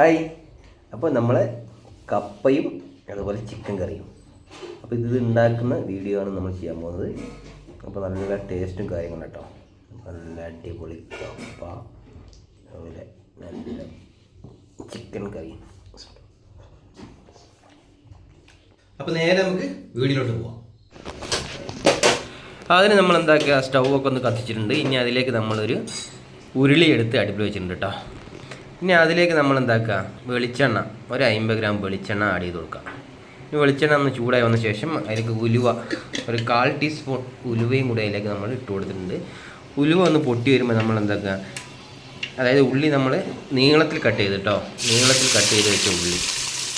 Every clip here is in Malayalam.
ഹായ്. അപ്പോൾ നമ്മൾ കപ്പയും അതുപോലെ ചിക്കൻ കറിയും. അപ്പോൾ ഇത് ഉണ്ടാക്കുന്ന വീഡിയോ ആണ് നമ്മൾ ചെയ്യാൻ പോകുന്നത്. അപ്പോൾ നല്ല ടേസ്റ്റും കാര്യങ്ങളും കേട്ടോ നല്ല അടിപൊളി കപ്പ അതുപോലെ നല്ല ചിക്കൻ കറി. അപ്പോൾ നേരെ നമുക്ക് വീടിലോട്ട് പോവാം. അതിന് നമ്മൾ എന്താക്കുക സ്റ്റൗ ഒക്കെ ഒന്ന് കത്തിച്ചിട്ടുണ്ട്. ഇനി അതിലേക്ക് നമ്മളൊരു ഉരുളി എടുത്ത് അടുപ്പിൽ വെച്ചിട്ടുണ്ട് കേട്ടോ ഇനി അതിലേക്ക് നമ്മൾ എന്താക്കുക വെളിച്ചെണ്ണ. ഒരു അമ്പത് ഗ്രാം വെളിച്ചെണ്ണ ആഡ് ചെയ്ത് കൊടുക്കുക. ഇനി വെളിച്ചെണ്ണ ഒന്ന് ചൂടായി വന്ന ശേഷം അതിലേക്ക് ഉലുവ ഒരു കാൽ ടീസ്പൂൺ ഉലുവയും കൂടി അതിലേക്ക് നമ്മൾ ഇട്ട് കൊടുത്തിട്ടുണ്ട്. ഉലുവ ഒന്ന് പൊട്ടി വരുമ്പോൾ നമ്മൾ എന്താക്കുക അതായത് ഉള്ളി നമ്മൾ നീളത്തിൽ കട്ട് ചെയ്ത് കേട്ടോ നീളത്തിൽ കട്ട് ചെയ്ത് വെച്ച ഉള്ളി.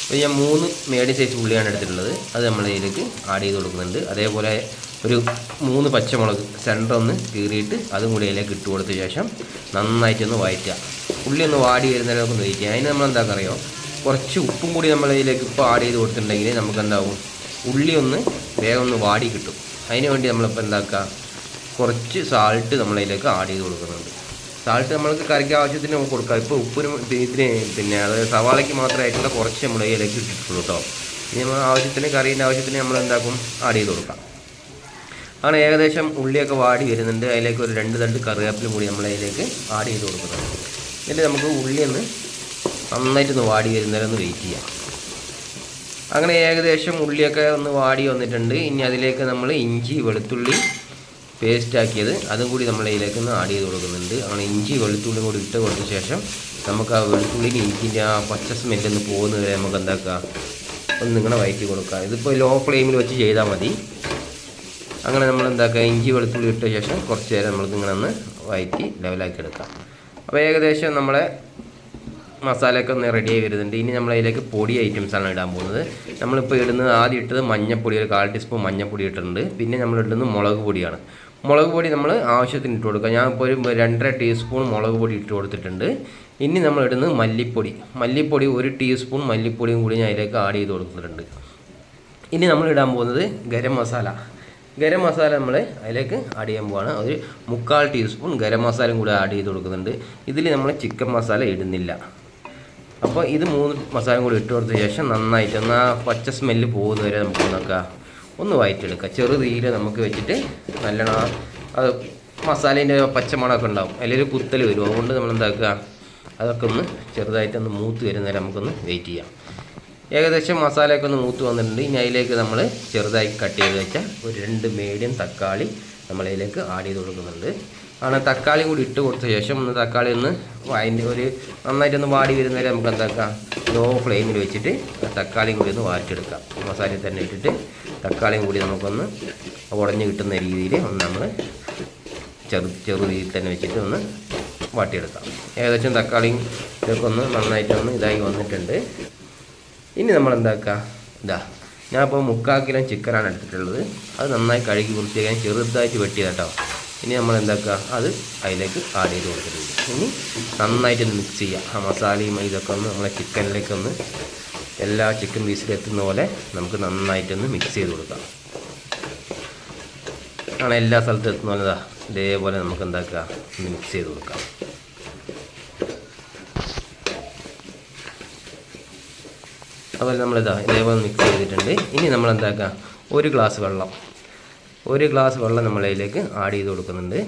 അപ്പോൾ ഞാൻ മൂന്ന് മീഡിയം സൈസ് ഉള്ളിയാണ് എടുത്തിട്ടുള്ളത്. അത് നമ്മൾ ഇതിലേക്ക് ആഡ് ചെയ്ത് കൊടുക്കുന്നുണ്ട്. അതേപോലെ ഒരു മൂന്ന് പച്ചമുളക് സെന്റർ ഒന്ന് കീറിയിട്ട് അതും കൂടി അതിലേക്ക് ഇട്ട് കൊടുത്ത ശേഷം നന്നായിട്ടൊന്ന് വഴറ്റുക. ഉള്ളി ഒന്ന് വാടി വരുന്നതിലൊക്കെ ഒന്ന് വയ്ക്കുക അതിന് നമ്മൾ എന്താ അറിയോ കുറച്ച് ഉപ്പും കൂടി നമ്മൾ ഇതിലേക്ക് ഇപ്പോൾ ആഡ് ചെയ്ത് കൊടുത്തിട്ടുണ്ടെങ്കിൽ നമുക്ക് എന്താവും? ഉള്ളി ഒന്ന് വേഗം ഒന്ന് വാടി കിട്ടും. അതിന് വേണ്ടി നമ്മളിപ്പോൾ എന്താക്കുക കുറച്ച് സാൾട്ട് നമ്മളതിലേക്ക് ആഡ് ചെയ്ത് കൊടുക്കുന്നുണ്ട്. സാൾട്ട് നമ്മൾക്ക് കറിക്ക് ആവശ്യത്തിന് നമുക്ക് കൊടുക്കാം. ഇപ്പോൾ ഉപ്പിന് ഇതിന് പിന്നെ അത് സവാളയ്ക്ക് മാത്രമായിട്ടുള്ള കുറച്ച് നമ്മൾ ഇതിലേക്ക് ഇട്ടിട്ടുള്ളൂ കേട്ടോ. ഇനി നമ്മൾ ആവശ്യത്തിന് കറീന്റെ ആവശ്യത്തിന് നമ്മൾ എന്താക്കും? ആഡ് ചെയ്ത് കൊടുക്കാം. അങ്ങനെ ഏകദേശം ഉള്ളിയൊക്കെ വാടി വരുന്നുണ്ട്. അതിലേക്ക് ഒരു രണ്ട് തണ്ട് കറിവേപ്പിലും കൂടി നമ്മൾ അതിലേക്ക് ആഡ് ചെയ്ത് കൊടുക്കുന്നുണ്ട്. എന്നിട്ട് നമുക്ക് ഉള്ളി ഒന്ന് നന്നായിട്ടൊന്ന് വാടി വരുന്നവരെ ഒന്ന് വെയിറ്റ് ചെയ്യാം. അങ്ങനെ ഏകദേശം ഉള്ളിയൊക്കെ ഒന്ന് വാടി വന്നിട്ടുണ്ട്. ഇനി അതിലേക്ക് നമ്മൾ ഇഞ്ചി വെളുത്തുള്ളി പേസ്റ്റ് ആക്കിയത് അതും കൂടി നമ്മൾ ഇതിലേക്ക് ഒന്ന് ആഡ് ചെയ്ത് കൊടുക്കുന്നുണ്ട്. അങ്ങനെ ഇഞ്ചി വെളുത്തുള്ളി കൂടി ഇട്ട് കൊടുത്ത ശേഷം നമുക്ക് ആ വെളുത്തുള്ളി ഇഞ്ചിന്റെ ആ പച്ച സ്മെല്ലൊന്ന് പോകുന്നത് വരെ നമുക്ക് എന്താക്കുക ഒന്ന് ഇങ്ങനെ വയറ്റി കൊടുക്കുക ഇതിപ്പോൾ ലോ ഫ്ലെയിമിൽ വെച്ച് ചെയ്താൽ മതി. അങ്ങനെ നമ്മൾ എന്താക്കുക ഇഞ്ചി വെളുത്തുള്ളി ഇട്ട ശേഷം കുറച്ച് നേരം നമ്മൾ ഇങ്ങനെ ഒന്ന് വയറ്റി ലെവലാക്കി എടുക്കാം. അപ്പോൾ ഏകദേശം നമ്മളെ മസാലയൊക്കെ ഒന്ന് റെഡി ആയി വരുന്നുണ്ട്. ഇനി നമ്മൾ അതിലേക്ക് പൊടി ഐറ്റംസാണ് ഇടാൻ പോകുന്നത്. നമ്മളിപ്പോൾ ഇടുന്നത് ആദ്യം ഇട്ടത് മഞ്ഞപ്പൊടി ഒരു കാൽ ടീസ്പൂൺ മഞ്ഞപ്പൊടി ഇട്ടിട്ടുണ്ട്. പിന്നെ നമ്മൾ ഇടുന്നത് മുളക് പൊടിയാണ്. മുളക് പൊടി നമ്മൾ ആവശ്യത്തിന് ഇട്ട് കൊടുക്കുക ഞാൻ ഇപ്പോൾ ഒരു രണ്ടര ടീസ്പൂൺ മുളക് പൊടി ഇട്ട് കൊടുത്തിട്ടുണ്ട്. ഇനി നമ്മൾ ഇടുന്നത് മല്ലിപ്പൊടി. മല്ലിപ്പൊടി ഒരു ടീസ്പൂൺ മല്ലിപ്പൊടിയും കൂടി ഞാൻ അതിലേക്ക് ആഡ് ചെയ്ത് കൊടുത്തിട്ടുണ്ട്. ഇനി നമ്മൾ ഇടാൻ പോകുന്നത് ഗരം മസാല. ഗരം മസാല നമ്മൾ അതിലേക്ക് ആഡ് ചെയ്യാൻ പോവാണ്. ഒരു മുക്കാൽ ടീസ്പൂൺ ഗരം മസാലയും കൂടി ആഡ് ചെയ്ത് കൊടുക്കുന്നുണ്ട്. ഇതിൽ നമ്മൾ ചിക്കൻ മസാല ഇടുന്നില്ല. അപ്പോൾ ഇത് മൂന്ന് മസാലയും കൂടി ഇട്ട് കൊടുത്ത ശേഷം നന്നായിട്ട് ഒന്ന് ആ പച്ച സ്മെല്ല് പോകുന്നവരെ നമുക്ക് നോക്കാം. ഒന്ന് വയറ്റെടുക്കുക ചെറു തീയിൽ നമുക്ക് വെച്ചിട്ട് നല്ലോണം അത് മസാലേന്റെ പച്ചമണമൊക്കെ ഉണ്ടാവും. അതിലൊരു കുത്തൽ വരും. അതുകൊണ്ട് നമ്മൾ എന്താക്കുക അതൊക്കെ ഒന്ന് ചെറുതായിട്ടൊന്ന് മൂത്ത് വരുന്നവരെ നമുക്കൊന്ന് വെയിറ്റ് ചെയ്യാം. ഏകദേശം മസാലയൊക്കെ ഒന്ന് മൂത്ത് വന്നിട്ടുണ്ട്. ഇനി അതിലേക്ക് നമ്മൾ ചെറുതായി കട്ട് ചെയ്ത് വെച്ച ഒരു രണ്ട് മീഡിയം തക്കാളി നമ്മളതിലേക്ക് ആഡ് ചെയ്ത് കൊടുക്കുന്നുണ്ട്. ആണ് തക്കാളി കൂടി ഇട്ട് കൊടുത്ത ശേഷം ഒന്ന് തക്കാളി ഒന്ന് അതിന്റെ ഒരു നന്നായിട്ടൊന്ന് വാടി വരുന്നവരെ നമുക്ക് എന്താക്കാം? ലോ ഫ്ലെയിമിൽ വെച്ചിട്ട് തക്കാളിയും കൂടി ഒന്ന് വാറ്റിയെടുക്കാം മസാലയിൽ തന്നെ ഇട്ടിട്ട് തക്കാളിയും കൂടി നമുക്കൊന്ന് ഉടഞ്ഞ് കിട്ടുന്ന രീതിയിൽ ഒന്ന് നമ്മൾ ചെറു ചെറു രീതിയിൽ തന്നെ വെച്ചിട്ട് ഒന്ന് വാട്ടിയെടുക്കാം. ഏകദേശം തക്കാളിയും ഇതൊക്കെ ഒന്ന് നന്നായിട്ടൊന്ന് ഇതായി വന്നിട്ടുണ്ട്. ഇനി നമ്മൾ എന്താക്കുക ഇതാ ഞാൻ ഇപ്പോൾ മുക്കാൽ കിലോ ചിക്കനാണ് എടുത്തിട്ടുള്ളത്. അത് നന്നായി കഴുകി വൃത്തിയാക്കാൻ ചെറുതായിട്ട് വെട്ടിയത് കേട്ടോ ഇനി നമ്മൾ എന്താക്കുക അത് അതിലേക്ക് ആഡ് ചെയ്ത് കൊടുത്തിട്ടുണ്ട്. ഇനി നന്നായിട്ടൊന്ന് മിക്സ് ചെയ്യുക ആ മസാലയും ഇതൊക്കെ ഒന്ന് നമ്മളെ ചിക്കനിലേക്കൊന്ന് എല്ലാ ചിക്കൻ പീസിലും എത്തുന്ന പോലെ നമുക്ക് നന്നായിട്ടൊന്ന് മിക്സ് ചെയ്ത് കൊടുക്കാം. ആണ് എല്ലാ സ്ഥലത്തും എത്തുന്ന പോലെ ഇതാ ഇതേപോലെ നമുക്ക് എന്താക്കുക മിക്സ് ചെയ്ത് കൊടുക്കാം. അതുപോലെ നമ്മളിതാ ഇതേപോലെ മിക്സ് ചെയ്തിട്ടുണ്ട്. ഇനി നമ്മൾ എന്താക്കുക ഒരു ഗ്ലാസ് വെള്ളം. ഒരു ഗ്ലാസ് വെള്ളം നമ്മൾ അതിലേക്ക് ആഡ് ചെയ്ത് കൊടുക്കുന്നുണ്ട്.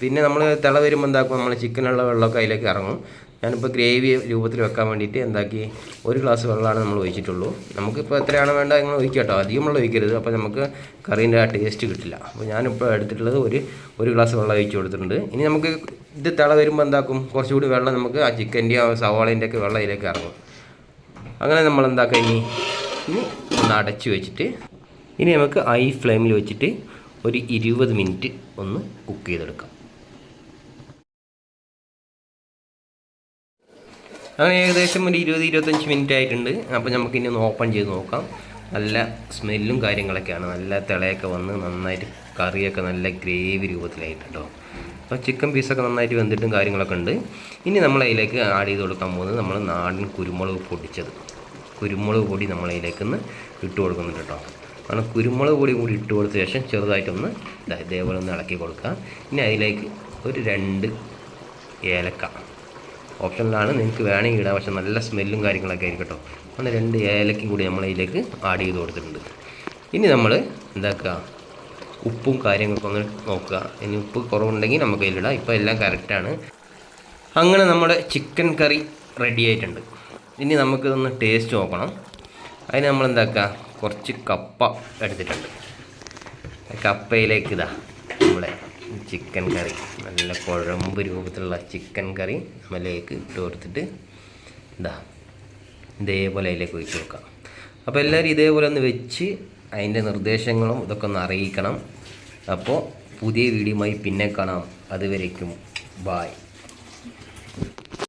പിന്നെ നമ്മൾ തിള വരുമ്പോൾ എന്താക്കും? നമ്മൾ ചിക്കനുള്ള വെള്ളമൊക്കെ അതിലേക്ക് ഇറങ്ങും. ഞാനിപ്പോൾ ഗ്രേവി രൂപത്തിൽ വെക്കാൻ വേണ്ടിയിട്ട് എന്താക്കി? ഒരു ഗ്ലാസ് വെള്ളമാണ് നമ്മൾ ഒഴിച്ചിട്ടുള്ളൂ. നമുക്കിപ്പോൾ എത്രയാണ് വേണ്ട നിങ്ങൾ ഒഴിക്കുക കേട്ടോ അധികം വെള്ളം ഒഴിക്കരുത്. അപ്പോൾ നമുക്ക് കറീന്റെ ആ ടേസ്റ്റ് കിട്ടില്ല. അപ്പോൾ ഞാനിപ്പോൾ എടുത്തിട്ടുള്ളത് ഒരു ഒരു ഗ്ലാസ് വെള്ളം ഒഴിച്ച് കൊടുത്തിട്ടുണ്ട്. ഇനി നമുക്ക് ഇത് തിള വരുമ്പോൾ എന്താക്കും? കുറച്ചുകൂടി വെള്ളം നമുക്ക് ആ ചിക്കന്റെയും സവാളേന്റെ ഒക്കെ വെള്ളം അതിലേക്ക് ഇറങ്ങും. അങ്ങനെ നമ്മൾ എന്താ ഇനി? ഇനി ഒന്ന് അടച്ചു വെച്ചിട്ട് ഇനി നമുക്ക് ഹൈ ഫ്ലെയിമിൽ വെച്ചിട്ട് ഒരു ഇരുപത് മിനിറ്റ് ഒന്ന് കുക്ക് ചെയ്തെടുക്കാം. അങ്ങനെ ഏകദേശം ഒരു ഇരുപത് ഇരുപത്തഞ്ച് മിനിറ്റ് ആയിട്ടുണ്ട്. അപ്പോൾ നമുക്ക് ഇനി ഒന്ന് ഓപ്പൺ ചെയ്ത് നോക്കാം. നല്ല സ്മെല്ലും കാര്യങ്ങളൊക്കെയാണ്. നല്ല തിളയൊക്കെ വന്ന് നന്നായിട്ട് കറിയൊക്കെ നല്ല ഗ്രേവി രൂപത്തിലായിട്ടുണ്ടോ അപ്പോൾ ചിക്കൻ പീസൊക്കെ നന്നായിട്ട് വെന്തിട്ടും കാര്യങ്ങളൊക്കെ ഉണ്ട്. ഇനി നമ്മൾ അതിലേക്ക് ആഡ് ചെയ്ത് കൊടുക്കാൻ പോകുന്നത് നമ്മൾ നാടൻ കുരുമുളക് പൊടിച്ചത്. കുരുമുളക് പൊടി നമ്മൾ അതിലേക്ക് ഒന്ന് ഇട്ട് കൊടുക്കുന്നുണ്ട് കേട്ടോ. കാരണം കുരുമുളക് പൊടി കൂടി ഇട്ട് കൊടുത്ത ശേഷം ചെറുതായിട്ടൊന്ന് ഇതേപോലെ ഒന്ന് ഇളക്കി കൊടുക്കുക. ഇനി അതിലേക്ക് ഒരു രണ്ട് ഏലക്ക. ഓപ്ഷനിലാണ് നിങ്ങൾക്ക് വേണമെങ്കിൽ ഇടാം. പക്ഷെ നല്ല സ്മെല്ലും കാര്യങ്ങളൊക്കെ ആയിരിക്കും കേട്ടോ. അങ്ങനെ രണ്ട് ഏലക്കും കൂടി നമ്മൾ ഇതിലേക്ക് ആഡ് ചെയ്ത് കൊടുത്തിട്ടുണ്ട്. ഇനി നമ്മൾ എന്താക്കുക? ഉപ്പും കാര്യങ്ങളൊക്കെ ഒന്ന് നോക്കുക. ഇനി ഉപ്പ് കുറവുണ്ടെങ്കിൽ നമുക്ക് അതിലിടാം. ഇപ്പോൾ എല്ലാം കറക്റ്റാണ് അങ്ങനെ നമ്മുടെ ചിക്കൻ കറി റെഡി ആയിട്ടുണ്ട്. ഇനി നമുക്കിതൊന്ന് ടേസ്റ്റ് നോക്കണം. അതിന് നമ്മൾ എന്താക്കുക? കുറച്ച് കപ്പ എടുത്തിട്ടുണ്ട്. കപ്പയിലേക്ക് ഇതാ നമ്മുടെ ചിക്കൻ കറി നല്ല കുഴമ്പ് രൂപത്തിലുള്ള ചിക്കൻ കറി നമ്മളിലേക്ക് ഇട്ട് കൊടുത്തിട്ട് ഇതാ ഇതേപോലെ അതിലേക്ക് ഒഴിച്ച് വെക്കാം അപ്പോൾ എല്ലാവരും ഇതേപോലെ ഒന്ന് വെച്ച് അതിന്റെ നിർദ്ദേശങ്ങളും ഇതൊക്കെ ഒന്ന് അറിയിക്കണം. അപ്പോൾ പുതിയ വീഡിയോയുമായി പിന്നെ കാണാം. അതുവരേക്കും ബായ്